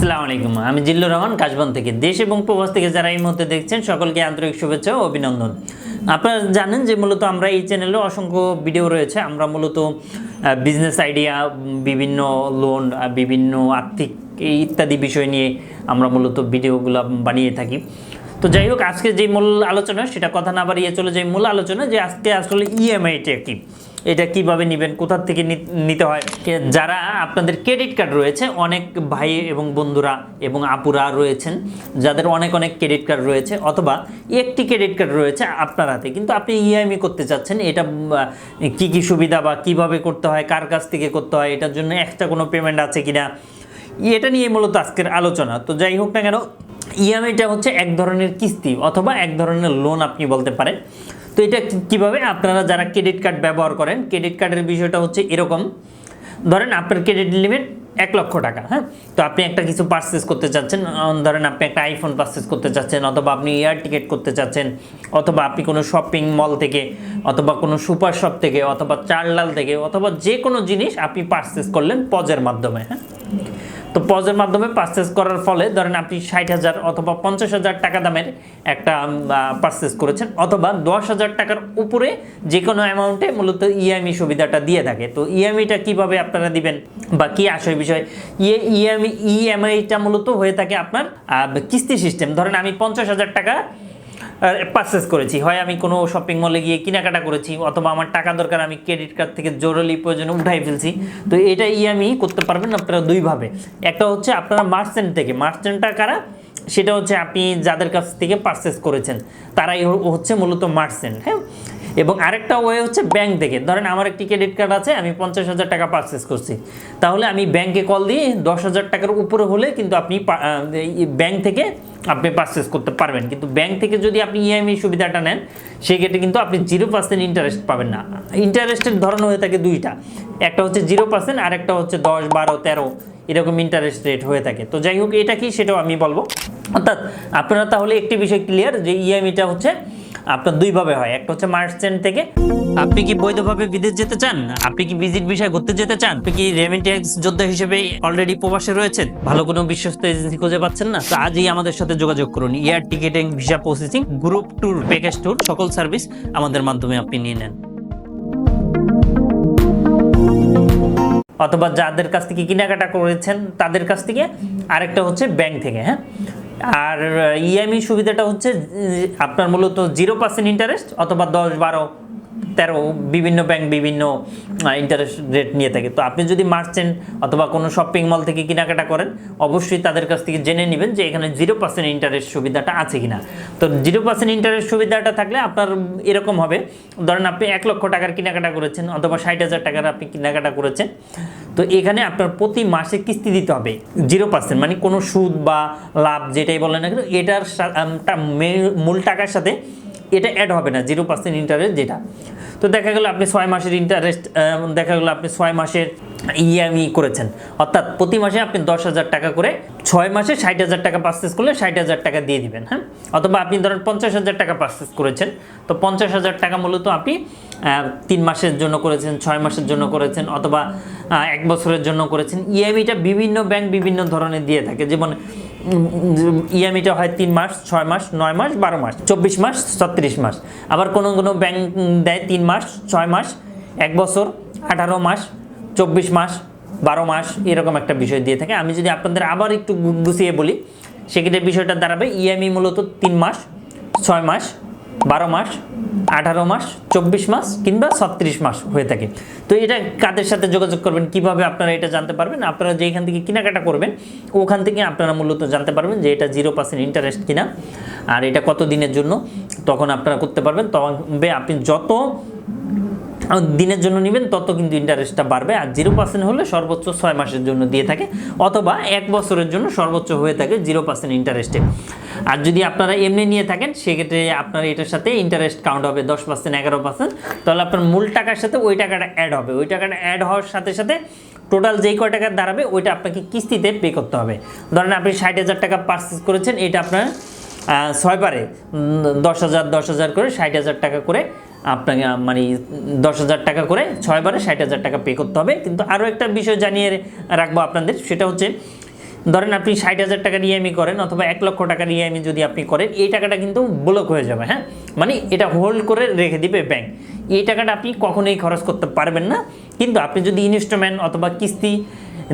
আসসালামু আলাইকুম। আমি জিল্লুর রহমান, কাশবন থেকে। দেশ এবং প্রবাস থেকে যারা এই মুহূর্তে দেখছেন, সকলকে আন্তরিক শুভেচ্ছা ও অভিনন্দন। আপনারা জানেন যে মূলত আমরা এই চ্যানেলে অসংখ্য ভিডিও রয়েছে। আমরা মূলত বিজনেস আইডিয়া বিভিন্ন লোন বিভিন্ন আর্থিক ইত্যাদি বিষয় নিয়ে আমরা মূলত ভিডিওগুলো বানিয়ে থাকি। তো যাই হোক, আজকে যে মূল আলোচনা, সেটা কথা না বাড়িয়ে চলে যাই মূল আলোচনা যে আজকে আসলে ইএমআইটা কি? এটা কীভাবে নেবেন, কোথা থেকে নিতে হয়? যারা আপনাদের ক্রেডিট কার্ড রয়েছে, অনেক ভাই এবং বন্ধুরা এবং আপুরা রয়েছেন, যাদের অনেক অনেক ক্রেডিট কার্ড রয়েছে, অথবা একটি ক্রেডিট কার্ড রয়েছে আপনার হাতে কিন্তু আপনি ইএমআই করতে চাচ্ছেন, এটা কি কি সুবিধা বা কীভাবে করতে হয়, কার কাছ থেকে করতে হয়, এটার জন্য এক্সট্রা কোনো পেমেন্ট আছে কিনা, এটা নিয়ে মূলত আজকের আলোচনা। তো যাই হোক না কেন ইএমআইটা হচ্ছে এক ধরনের কিস্তি অথবা এক ধরনের লোন আপনি বলতে পারেন। তো এটা কীভাবে? আপনারা যারা ক্রেডিট কার্ড ব্যবহার করেন ক্রেডিট কার্ডের বিষয়টা হচ্ছে এরকম। ধরেন আপনার ক্রেডিট লিমিট এক লক্ষ টাকা হ্যাঁ? তো আপনি একটা কিছু পারচেস করতে চাচ্ছেন ধরেন আপনি একটা আইফোন পারচেস করতে চাচ্ছেন, অথবা আপনি এয়ার টিকিট করতে চাচ্ছেন, অথবা আপনি কোনো শপিং মল থেকে, অথবা কোনো সুপার শপ থেকে, অথবা চারলাল থেকে, অথবা যে কোনো জিনিস আপনি পারচেস করলেন পজের মাধ্যমে হ্যাঁ? তো পজের মাধ্যমে পারচেস করার ফলে ধরেন আপনি ষাট হাজার অথবা পঞ্চাশ হাজার টাকা দামের একটা পারচেস করেছেন অথবা দশ হাজার টাকার উপরে যে কোনো অ্যামাউন্টে মূলত ইএমই সুবিধাটা দিয়ে থাকে। তো ইএমইটা কীভাবে আপনারা দিবেন বা কি আসে বিষয়? ইয়ে ইএমই ইএমআইটা মূলত হয়ে থাকে আপনার কিস্তি সিস্টেম ধরেন আমি পঞ্চাশ হাজার টাকা পারচেস করেছি। হয় আমি কোনো শপিং মলে গিয়ে কেনাকাটা করেছি, অথবা আমার টাকা দরকার, আমি ক্রেডিট কার্ড থেকে জরুরি প্রয়োজনে উঠাই ফেলছি। তো এটা আমি করতে পারবেন আপনারা দুইভাবে। একটা হচ্ছে আপনারা মার্চেন্ট থেকে মার্চেন্টটা কারা? সেটা হচ্ছে আপনি যাদের কাছ থেকে পারচেস করেছেন, তারাই হচ্ছে মূলত মার্চেন্ট হ্যাঁ? এবং আরেকটা ওয়ে হচ্ছে ব্যাংক থেকে ধরেন আমার একটি ক্রেডিট কার্ড আছে, আমি পঞ্চাশ হাজার টাকা পারচেস করছি। তাহলে আমি ব্যাংকে কল দিয়ে দশ হাজার টাকার উপরে হলে কিন্তু আপনি ব্যাংক থেকে আপনি পারচেস করতে পারবেন। কিন্তু ব্যাংক থেকে যদি আপনি ইএমআই সুবিধাটা নেন, সেক্ষেত্রে কিন্তু আপনি জিরো পার্সেন্ট ইন্টারেস্ট পাবেন না। ইন্টারেস্টের ধরন হয়ে থাকে দুইটা। একটা হচ্ছে জিরো পার্সেন্ট আর একটা হচ্ছে দশ, বারো, তেরো, এরকম ইন্টারেস্ট রেট হয়ে থাকে। তো যাই হোক, এটা কি সেটাও আমি বলব। অর্থাৎ আপনারা তাহলে একটি বিষয় ক্লিয়ার যে ইএমআইটা হচ্ছে আপনার দুইভাবে হয়, একটা হচ্ছে মার্চেন্ট থেকে। আপনি কি বৈধভাবে বিদেশ যেতে চান? আপনি কি ভিজিট বিষয় ঘুরতে যেতে চান? আপনি কি রেমিটেন্স যোদ্ধা হিসেবে অলরেডি প্রবাসে রয়েছেন? ভালো কোনো বিশ্বস্ত এজেন্সি খুঁজে পাচ্ছেন না? তো আজই আমাদের সাথে যোগাযোগ করুন। Air ticketing visa processing group tour package tour সকল সার্ভিস আমাদের মাধ্যমে আপনি নিয়ে নেন। অথবা যাদের কাছ থেকে কেনাকাটা করেছেন, তাদের কাছ থেকে আরেকটা হচ্ছে ব্যাংক থেকে হ্যাঁ? আর ইএমই সুবিধাটা হচ্ছে আপনার মূলত জিরো পার্সেন্ট ইন্টারেস্ট অথবা দশ বারো তেরো বিভিন্ন ব্যাংক বিভিন্ন ইন্টারেস্ট রেট নিয়ে থাকে। তো আপনি যদি মার্চেন্ট অথবা কোনো শপিং মল থেকে কেনাকাটা করেন, অবশ্যই তাদের কাছ থেকে জেনে নেবেন যে এখানে জিরো পার্সেন্ট ইন্টারেস্ট সুবিধাটা আছে কিনা। তো জিরো পার্সেন্ট ইন্টারেস্ট সুবিধাটা থাকলে আপনার এরকম হবে, ধরেন আপনি এক লক্ষ টাকার কেনাকাটা করেছেন অথবা ষাট হাজার টাকার আপনি কেনাকাটা করেছেন, তো এখানে আপনার প্রতি মাসে কিস্তি দিতে হবে জিরো পার্সেন্ট মানে কোনো সুদ বা লাভ যেটাই বলেন না কেন, এটার মূল টাকার সাথে এটা অ্যাড হবে না জিরো পার্সেন্ট ইন্টারেস্ট যেটা। তো দেখা গেলো আপনি ছয় মাসের ইন্টারেস্ট দেখা গেলো আপনি ছয় মাসের ইএমই করেছেন। অর্থাৎ প্রতি মাসে আপনি দশ হাজার টাকা করে ছয় মাসে ষাট হাজার টাকা পারচেস করলে ষাট হাজার টাকা দিয়ে দিবেন হ্যাঁ? অথবা আপনি ধরেন পঞ্চাশ হাজার টাকা পারচেস করেছেন, তো পঞ্চাশ হাজার টাকা মূলত আপনি তিন মাসের জন্য করেছেন, ছয় মাসের জন্য করেছেন, অথবা এক বছরের জন্য করেছেন। ইএমইটা বিভিন্ন ব্যাংক বিভিন্ন ধরনের দিয়ে থাকে। যেমন ইএমইটা হয় তিন মাস, ছয় মাস, নয় মাস, বারো মাস, চব্বিশ মাস, ছত্রিশ মাস। আবার কোনো কোনো ব্যাংক দেয় তিন মাস, ছয় মাস, এক বছর, আঠারো মাস, চব্বিশ মাস, বারো মাস, এরকম একটা বিষয় দিয়ে থাকে। আমি যদি আপনাদের আবার একটু গুছিয়ে বলি, সেক্ষেত্রে বিষয়টা দাঁড়াবে ইএমই মূলত তিন মাস, ছয় মাস, বারো মাস আঠারো মাস, চব্বিশ মাস কিংবা ছত্রিশ মাস হয়ে থাকে। তো এটা কাদের সাথে যোগাযোগ করবেন, কীভাবে আপনারা এটা জানতে পারবেন, আপনারা যেখান থেকে কেনাকাটা করবেন, ওখান থেকে আপনারা মূলত জানতে পারবেন যে এটা জিরো পার্সেন্ট ইন্টারেস্ট কিনা, আর এটা কত দিনের জন্য, তখন আপনারা করতে পারবেন। তবে আপনি যত দিনের জন্য নেবেন তত কিন্তু ইন্টারেস্টটা বাড়বে। আর জিরো পার্সেন্ট হলে সর্বোচ্চ ছয় মাসের জন্য দিয়ে থাকে অথবা এক বছরের জন্য সর্বোচ্চ হয়ে থাকে জিরো পার্সেন্ট ইন্টারেস্টে আর যদি আপনারা এমনি নিয়ে থাকেন সেক্ষেত্রে আপনার এটার সাথে ইন্টারেস্ট কাউন্ট হবে দশ পার্সেন্ট এগারো পার্সেন্ট তাহলে আপনার মূল টাকার সাথে ওই টাকাটা অ্যাড হবে। ওই টাকাটা অ্যাড হওয়ার সাথে সাথে টোটাল যেই কয় টাকা দাঁড়াবে ওইটা আপনাকে কিস্তিতে পে করতে হবে। ধরেন আপনি ষাট হাজার টাকা পারচেস করেছেন এটা আপনার ছয়বারে উম, দশ হাজার দশ হাজার করে ষাট হাজার টাকা করে আপনাকে মানে দশ হাজার টাকা করে ছয়বারে ষাট হাজার টাকা পে করতে হবে। কিন্তু আরও একটা বিষয় জানিয়ে রাখব আপনাদের, সেটা হচ্ছে, ধরেন আপনি ষাট হাজার টাকা ইএমই করেন অথবা এক লক্ষ টাকা ইএমই যদি আপনি করেন, এই টাকাটা কিন্তু ব্লক হয়ে যাবে হ্যাঁ? মানে এটা হোল্ড করে রেখে দিবে ব্যাংক এই টাকাটা আপনি কখনোই খরচ করতে পারবেন না। কিন্তু আপনি যদি ইনস্টলমেন্ট অথবা কিস্তি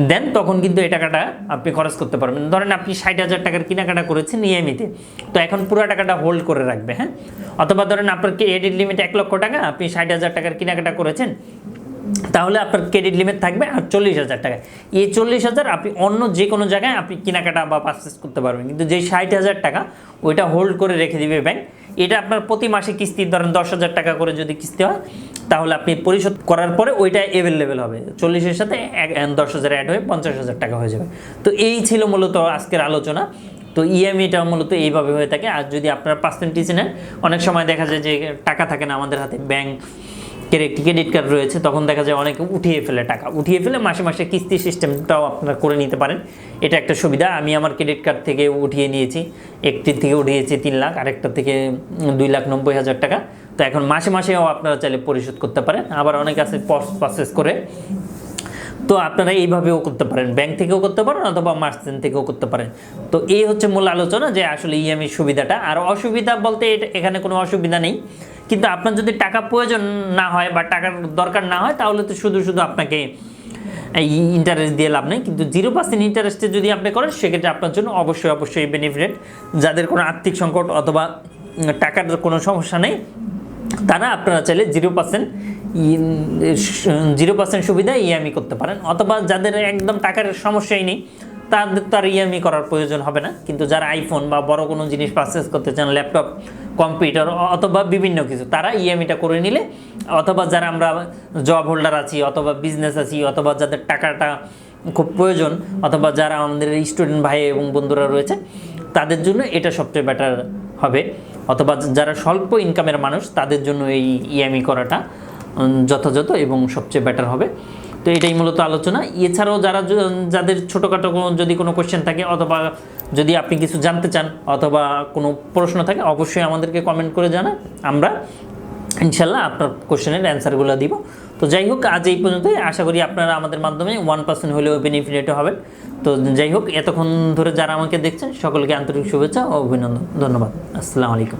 দেন, তখন কিন্তু এই টাকাটা আপনি খরচ করতে পারবেন। ধরেন আপনি ষাট হাজার টাকার কেনাকাটা করেছেন ইএমইতে তো এখন পুরো টাকাটা হোল্ড করে রাখবে হ্যাঁ? অথবা ধরেন আপনার ক্রেডিট লিমিট এক লক্ষ টাকা, আপনি ষাট হাজার টাকার কেনাকাটা করেছেন, তাহলে আপনার ক্রেডিট লিমিট থাকবে আর চল্লিশ হাজার টাকা। এই চল্লিশ হাজার আপনি অন্য যে কোনো জায়গায় আপনি কেনাকাটা বা পারচেস করতে পারবেন। কিন্তু যেই ষাট হাজার টাকা, ওইটা হোল্ড করে রেখে দিবে ব্যাংক এটা আপনার প্রতি মাসে কিস্তি ধরেন দশ হাজার টাকা করে যদি কিস্তি হয়, তাহলে আপনি পরিশোধ করার পরে ওইটা অ্যাভেলেবেল হবে। চল্লিশের সাথে দশ হাজার অ্যাড হয়ে পঞ্চাশ হাজার টাকা হয়ে যাবে। তো এই ছিল মূলত আজকের আলোচনা। তো ইএমআইটা মূলত এইভাবে হয়ে থাকে। আর যদি আপনারা পার্সেন্টেজ নেন, অনেক সময় দেখা যায় যে টাকা থাকে না আমাদের হাতে ব্যাংক ক্রেডিট কার্ড রয়েছে, তখন দেখা যায় অনেকে উঠিয়ে ফেলে টাকা। উঠিয়ে ফেলে মাসে মাসে কিস্তি সিস্টেমটাও আপনারা করে নিতে পারেন। এটা একটা সুবিধা। আমি আমার ক্রেডিট কার্ড থেকে উঠিয়ে নিয়েছি। একটি থেকে উঠিয়েছি তিন লাখ আরেকটা থেকে দুই লাখ নব্বই হাজার টাকা। তো এখন মাসে, মাসেও আপনারা চাইলে পরিশোধ করতে পারেন। আবার অনেক আছে প্রসেস করে। তো আপনারা এইভাবেও করতে পারেন। ব্যাংক থেকেও করতে পারেন অথবা মার্চেন্ট থেকেও করতে পারেন। তো এই হচ্ছে মূল আলোচনা যে আসলে ইএমআই সুবিধাটা। আর অসুবিধা বলতে এটা- এখানে কোনো অসুবিধা নেই। কিন্তু আপনার যদি টাকা প্রয়োজন না হয় বা টাকার দরকার না হয়, তাহলে তো শুধু শুধু আপনাকে ইন্টারেস্ট দিয়ে লাভ নেই। কিন্তু জিরো পার্সেন্ট ইন্টারেস্টে যদি আপনি করেন, সেক্ষেত্রে আপনার জন্য অবশ্যই অবশ্যই বেনিফিট যাদের কোনো আর্থিক সংকট অথবা টাকার কোনো সমস্যা নেই, তারা আপনারা চাইলে জিরো পার্সেন্ট জিরো পার্সেন্ট সুবিধা ইএমই করতে পারেন। অথবা যাদের একদম টাকার সমস্যাই নেই তাদের তো আর ইএমই করার প্রয়োজন হবে না। কিন্তু যারা আইফোন বা বড় কোনো জিনিস পারচেস করতে চান ল্যাপটপ কম্পিউটার অথবা বিভিন্ন কিছু, তারা ইএমইটা করে নিলে অথবা যারা আমরা জব হোল্ডার আছি অথবা বিজনেস আছি অথবা যাদের টাকাটা খুব প্রয়োজন অথবা যারা আমাদের স্টুডেন্ট ভাই এবং বন্ধুরা রয়েছে, তাদের জন্য এটা সবচেয়ে বেটার হবে। অথবা যারা স্বল্প ইনকামের মানুষ, তাদের জন্য এই ইএমই করাটা যথাযথ এবং সবচেয়ে বেটার হবে। তো এটাই মূলত আলোচনা। এছাড়াও যারা যাদের ছোটোখাটো কোনো, যদি কোনো কোশ্চেন থাকে অথবা যদি আপনি কিছু জানতে চান অথবা কোনো প্রশ্ন থাকে, অবশ্যই আমাদেরকে কমেন্ট করে জানান। আমরা ইনশাল্লাহ আপনার কোশ্চেনের অ্যান্সারগুলো দিব। তো যাই হোক, আজ এই পর্যন্তই। আশা করি আপনারা আমাদের মাধ্যমে ওয়ান পার্সেন্ট হলেও বেনিফিট হবেন। তো যাই হোক, এতক্ষণ ধরে যারা আমাকে দেখছেন, সকলকে আন্তরিক শুভেচ্ছা ও অভিনন্দন। ধন্যবাদ। আসসালামু আলাইকুম।